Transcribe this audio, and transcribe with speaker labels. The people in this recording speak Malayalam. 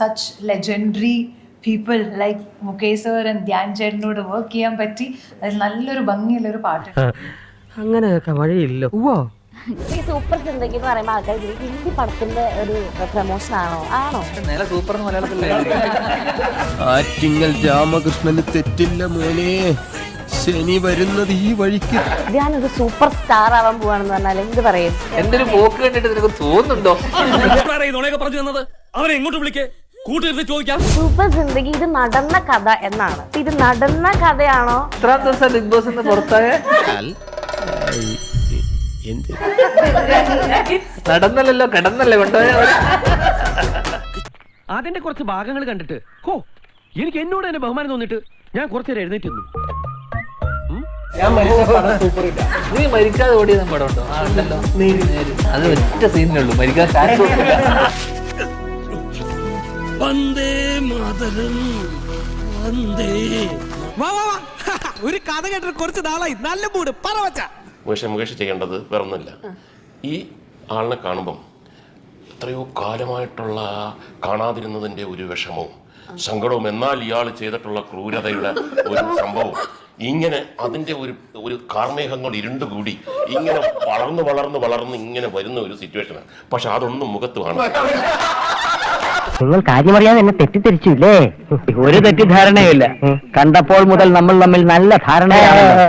Speaker 1: Such legendary people like Mukesh sir and Dhyan ചേട്ടനോട് വർക്ക് ചെയ്യാൻ പറ്റി. അതിൽ നല്ലൊരു ഭംഗിയുള്ളൊരു പാട്ട്.
Speaker 2: അങ്ങനെ വഴിയില്ല.
Speaker 3: ഈ സൂപ്പർ ചിന്തയ്ക്ക് എന്ന് പറയുമ്പോൾ ആൾക്കാർ ഹിന്ദി പടത്തിന്റെ ഒരു പ്രമോഷൻ ആണോ? ആണോ?
Speaker 4: സൂപ്പർ
Speaker 5: ആറ്റിങ്ങൽ രാമകൃഷ്ണന് തെറ്റില്ല മോനെ. ശനി വരുന്നത് ഈ വഴിക്ക്.
Speaker 3: ഞാനൊരു സൂപ്പർ സ്റ്റാർ ആവാൻ പോവാണെന്ന് പറഞ്ഞാൽ എന്ത് പറയും?
Speaker 4: എന്തൊരു പോക്ക് കണ്ടിട്ട് നിനക്ക് തോന്നുന്നുണ്ടോ?
Speaker 6: പറഞ്ഞു തന്നത്. അവനെ എങ്ങോട്ട് വിളിക്കേ. കൂട്ടിരുന്ന് ചോദിക്കാം.
Speaker 3: സൂപ്പർ ഇത് നടന്ന കഥ എന്നാണ്. ഇത് നടന്ന കഥയാണോ?
Speaker 4: ഇത്രാം ദിവസം ബിഗ് ബോസ് പുറത്തായ? നടന്നല്ലോ കിടന്നല്ലേ കൊണ്ടുപോയ
Speaker 2: അതിന്റെ കുറച്ച് ഭാഗങ്ങൾ കണ്ടിട്ട് ഹോ എനിക്ക് എന്നോട് തന്നെ ബഹുമാനം തോന്നിട്ട് ഞാൻ കുറച്ചേരം എഴുന്നേറ്റ് നിന്നു
Speaker 4: നീ മരിക്കാതെ ഓടിയ പടം ഉണ്ടോ? ആ ഉണ്ടല്ലോ. നേര്. അത് ഒറ്റ സീനിലുള്ളൂ മരിക്കാൻ ചാൻസ് കൊടുക്കില്ല
Speaker 7: ഒരു കഥ കേട്ടിട്ട് കുറച്ച് നാളായി. നല്ല മൂട് പറ വച്ചാ
Speaker 8: മുകേഷ് മുകേഷ് ചെയ്യേണ്ടത് വേറൊന്നുമില്ല. ഈ ആളിനെ കാണുമ്പം എത്രയോ കാലമായിട്ടുള്ള കാണാതിരുന്നതിന്റെ ഒരു വിഷമവും സങ്കടവും എന്നാൽ ഇയാൾ ചെയ്തിട്ടുള്ള ക്രൂരതയുടെ ഒരു സംഭവം ഇങ്ങനെ അതിന്റെ ഒരു ഒരു കാർമേഹങ്ങൾ ഇരുണ്ടുകൂടി ഇങ്ങനെ വളർന്ന് വളർന്ന് വളർന്ന് ഇങ്ങനെ വരുന്ന ഒരു സിറ്റുവേഷനാണ് പക്ഷെ അതൊന്നും മുഖത്ത് കാണാം
Speaker 2: നിങ്ങൾ കാര്യമറിയാതെ എന്നെ തെറ്റിദ്ധരിച്ചില്ലേ? ഒരു തെറ്റിദ്ധാരണയില്ല കണ്ടപ്പോൾ മുതൽ നമ്മൾ തമ്മിൽ നല്ല ധാരണയാണ്